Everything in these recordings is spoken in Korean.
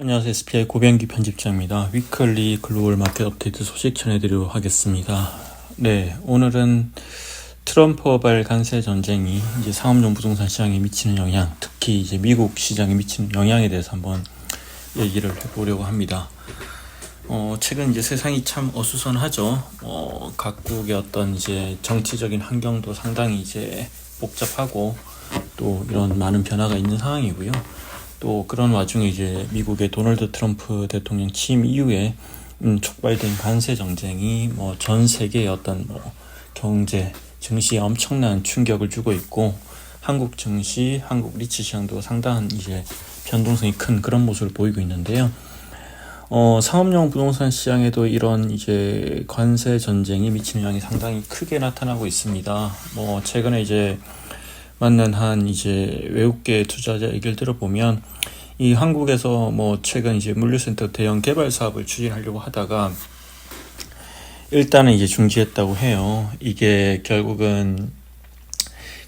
안녕하세요. SPI 고병기 편집자입니다. 위클리 글로벌 마켓 업데이트 소식 전해드리도록 하겠습니다. 네, 오늘은 트럼프발 관세 전쟁이 이제 상업용 부동산 시장에 미치는 영향, 특히 이제 미국 시장에 미치는 영향에 대해서 한번 얘기를 해보려고 합니다. 어, 최근 이제 세상이 참 어수선하죠. 어, 각국의 어떤 이제 정치적인 환경도 상당히 이제 복잡하고 또 이런 많은 변화가 있는 상황이고요. 또 그런 와중에 이제 미국의 도널드 트럼프 대통령 취임 이후에 음, 촉발된 관세 정쟁이 뭐 전 세계의 어떤 뭐 경제, 증시에 엄청난 충격을 주고 있고 한국 증시, 한국 리츠 시장도 상당한 이제 변동성이 큰 그런 모습을 보이고 있는데요. 어, 상업용 부동산 시장에도 이런 이제 관세 전쟁이 미치는 영향이 상당히 크게 나타나고 있습니다. 뭐 최근에 이제 만난 한 이제 외국계 투자자 얘기를 들어보면 이 한국에서 뭐 최근 이제 물류센터 대형 개발 사업을 추진하려고 하다가 일단은 이제 중지했다고 해요. 이게 결국은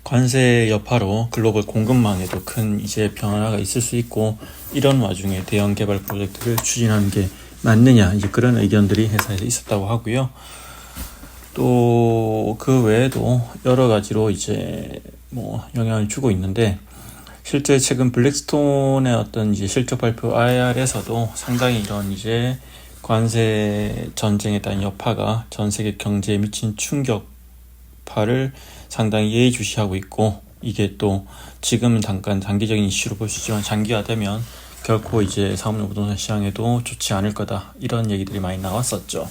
관세 여파로 글로벌 공급망에도 큰 이제 변화가 있을 수 있고 이런 와중에 대형 개발 프로젝트를 추진하는 게 맞느냐 이제 그런 의견들이 회사에서 있었다고 하고요. 또 그 외에도 여러 가지로 이제 뭐 영향을 주고 있는데 실제 최근 블랙스톤의 어떤 이제 실적 발표 IR에서도 상당히 이런 이제 관세 전쟁에 따른 여파가 전 세계 경제에 미친 충격파를 상당히 예의주시하고 있고 이게 또 지금은 잠깐 단기적인 이슈로 볼 수 있지만 장기화되면 결코 이제 사업용 부동산 시장에도 좋지 않을 거다 이런 얘기들이 많이 나왔었죠.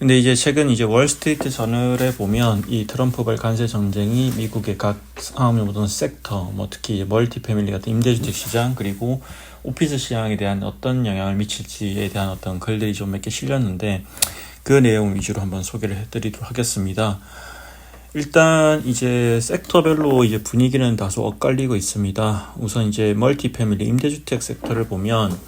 근데 이제 최근 이제 월스트리트 저널에 보면 이 트럼프발 관세 전쟁이 미국의 각 상업용 부동산 섹터, 뭐 특히 멀티 패밀리 같은 임대주택 시장 그리고 오피스 시장에 대한 어떤 영향을 미칠지에 대한 어떤 글들이 좀 몇 개 실렸는데 그 내용 위주로 한번 소개를 해드리도록 하겠습니다. 일단 이제 섹터별로 이제 분위기는 다소 엇갈리고 있습니다. 우선 이제 멀티 패밀리 임대주택 섹터를 보면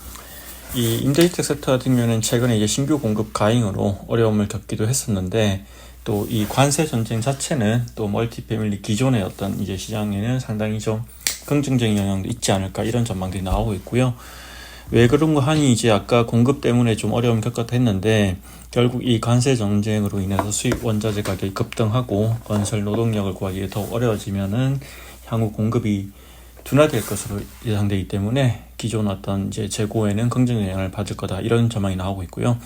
이 임대주택 섹터 같은 경우는 최근에 이제 신규 공급 가잉으로 어려움을 겪기도 했었는데 또 이 관세 전쟁 자체는 또 멀티패밀리 기존의 어떤 이제 시장에는 상당히 좀 긍정적인 영향도 있지 않을까 이런 전망들이 나오고 있고요. 왜 그런 거 하니 이제 아까 공급 때문에 좀 어려움 겪었다 했는데 결국 이 관세 전쟁으로 인해서 수입 원자재 가격이 급등하고 건설 노동력을 구하기 더욱 어려워지면은 향후 공급이 둔화될 것으로 예상되기 때문에 기존 어떤 이제 재고에는 긍정적 영향을 받을 거다 이런 전망이 나오고 있고요.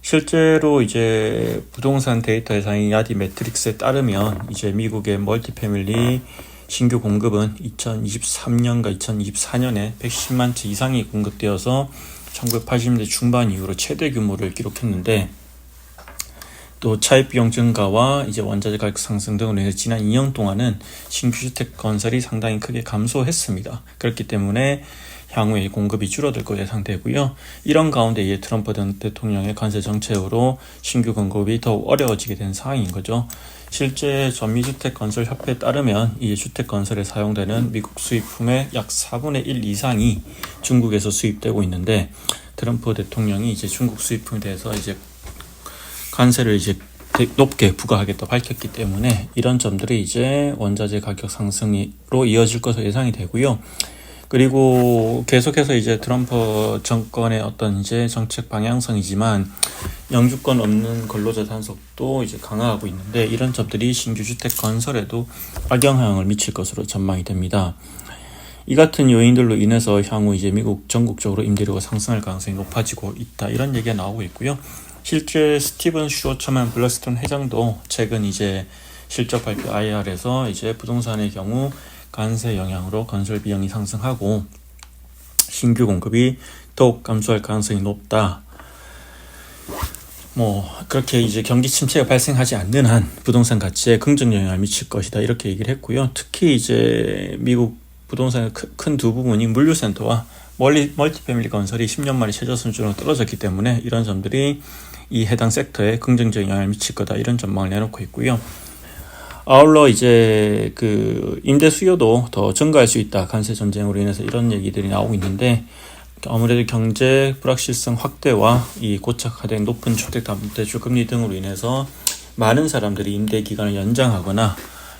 실제로 이제 부동산 데이터 회사인 야디 매트릭스에 따르면 이제 미국의 멀티패밀리 신규 공급은 2023년과 2024년에 110만 채 이상이 공급되어서 1980년대 중반 이후로 최대 규모를 기록했는데 또 차입 비용 증가와 이제 원자재 가격 상승 등으로 인해서 지난 2년 동안은 신규 주택 건설이 상당히 크게 감소했습니다. 그렇기 때문에 향후에 공급이 줄어들 거 예상되고요. 이런 가운데 이제 트럼프 대통령의 관세 정책으로 신규 공급이 더욱 어려워지게 된 상황인 거죠. 실제 전미주택 건설 협회에 따르면 이 주택 건설에 사용되는 미국 수입품의 약 4분의 1 이상이 중국에서 수입되고 있는데 트럼프 대통령이 이제 중국 수입품에 대해서 이제 관세를 이제 높게 부과하겠다 밝혔기 때문에 이런 점들이 이제 원자재 가격 상승으로 이어질 것으로 예상이 되고요. 그리고 계속해서 이제 트럼프 정권의 어떤 이제 정책 방향성이지만 영주권 없는 근로자 단속도 이제 강화하고 있는데 이런 점들이 신규 주택 건설에도 악영향을 미칠 것으로 전망이 됩니다. 이 같은 요인들로 인해서 향후 이제 미국 전국적으로 임대료가 상승할 가능성이 높아지고 있다 이런 얘기가 나오고 있고요. 실제 스티븐 슈어처만 블러스톤 회장도 최근 이제 실적 발표 IR에서 이제 부동산의 경우 관세 영향으로 건설 비용이 상승하고 신규 공급이 더욱 감소할 가능성이 높다. 뭐 그렇게 이제 경기 침체가 발생하지 않는 한 부동산 가치에 긍정 영향을 미칠 것이다 이렇게 얘기를 했고요. 특히 이제 미국 부동산의 큰 두 부분이 물류센터와 멀리 멀티패밀리 건설이 10년 만에 최저 수준으로 떨어졌기 때문에 이런 점들이 이 해당 섹터에 긍정적인 영향을 미칠 거다 이런 전망을 내놓고 있고요. 아울러 이제 그 임대 수요도 더 증가할 수 있다 관세 전쟁으로 인해서 이런 얘기들이 나오고 있는데 아무래도 경제 불확실성 확대와 이 고착화된 높은 주택담대출 금리 등으로 인해서 많은 사람들이 임대 기간을 연장하거나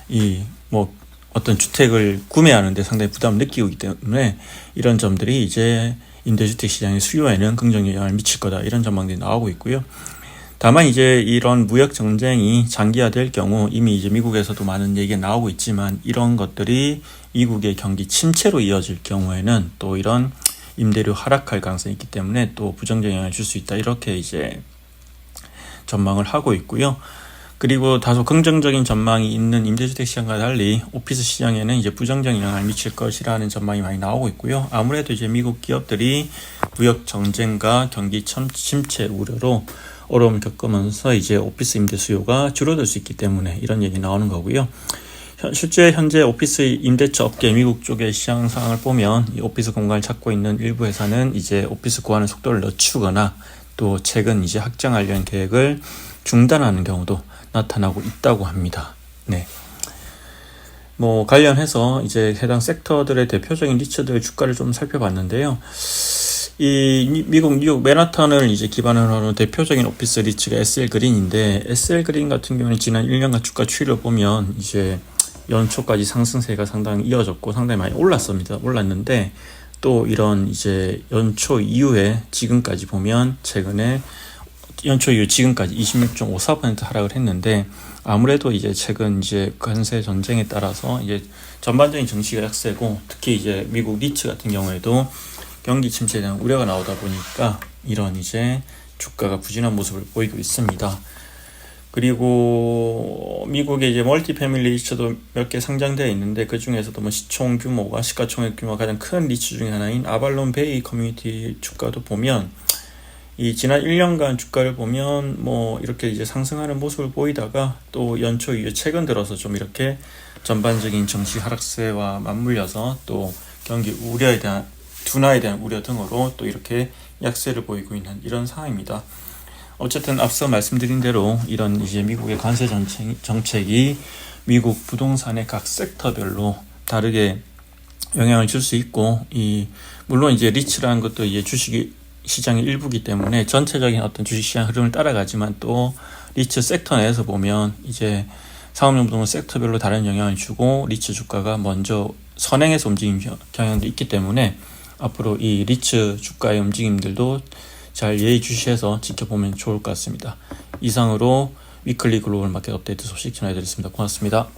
이 뭐 어떤 주택을 구매하는데 상당히 부담을 느끼고 있기 때문에 이런 점들이 이제 임대주택 시장의 수요에는 긍정적 영향을 미칠 거다 이런 전망들이 나오고 있고요. 다만 이제 이런 무역 정쟁이 장기화될 경우 이미 이제 미국에서도 많은 얘기가 나오고 있지만 이런 것들이 미국의 경기 침체로 이어질 경우에는 또 이런 임대료 하락할 가능성이 있기 때문에 또 부정적 영향을 줄 수 있다 이렇게 이제 전망을 하고 있고요. 그리고 다소 긍정적인 전망이 있는 임대주택 시장과 달리 오피스 시장에는 이제 부정적 영향을 미칠 것이라는 전망이 많이 나오고 있고요. 아무래도 이제 미국 기업들이 무역 정쟁과 경기 참- 침체 우려로 어려움을 겪으면서 이제 오피스 임대 수요가 줄어들 수 있기 때문에 이런 얘기 나오는 거고요. 현- 실제 현재 오피스 임대차 업계 미국 쪽의 시장 상황을 보면 이 오피스 공간을 찾고 있는 일부 회사는 이제 오피스 구하는 속도를 늦추거나 또 최근 이제 확장 관련 계획을 중단하는 경우도 나타나고 있다고 합니다. 네. 뭐 관련해서 이제 해당 섹터들의 대표적인 리츠들의 주가를 좀 살펴봤는데요. 이 미- 미국 뉴욕 맨하탄을 이제 기반으로 하는 대표적인 오피스 리츠가 SL 그린인데 SL 그린 같은 경우는 지난 1년간 주가 추이를 보면 이제 연초까지 상승세가 상당히 이어졌고 상당히 많이 올랐습니다. 올랐는데 또 이런 이제 연초 이후에 지금까지 보면 최근에 연초 이후 지금까지 26.54% 하락을 했는데 아무래도 이제 최근 이제 관세 전쟁에 따라서 이제 전반적인 정치가 약세고 특히 이제 미국 리츠 같은 경우에도 경기 침체에 대한 우려가 나오다 보니까 이런 이제 주가가 부진한 모습을 보이고 있습니다. 그리고 미국의 이제 멀티 패밀리 리츠도 몇 개 상장되어 있는데 그 중에서도 뭐 시총 규모가 시가총액 규모가 가장 큰 리츠 중에 하나인 아발론 베이 커뮤니티 주가도 보면 이 지난 1년간 주가를 보면 뭐 이렇게 이제 상승하는 모습을 보이다가 또 연초 이후에 최근 들어서 좀 이렇게 전반적인 정치 하락세와 맞물려서 또 경기 우려에 대한 둔화에 대한 우려 등으로 또 이렇게 약세를 보이고 있는 이런 상황입니다. 어쨌든 앞서 말씀드린 대로 이런 이제 미국의 관세 정책, 정책이 미국 부동산의 각 섹터별로 다르게 영향을 줄 수 있고 이 물론 이제 리츠라는 것도 이제 주식 시장의 일부기 때문에 전체적인 어떤 주식 시장 흐름을 따라가지만 또 리츠 섹터 내에서 보면 이제 상업용 부동산 섹터별로 다른 영향을 주고 리츠 주가가 먼저 선행해서 겨- 경향도 있기 때문에 앞으로 이 리츠 주가의 움직임들도 잘 예의주시해서 지켜보면 좋을 것 같습니다. 이상으로 위클리 글로벌 마켓 업데이트 소식 전해드렸습니다. 고맙습니다.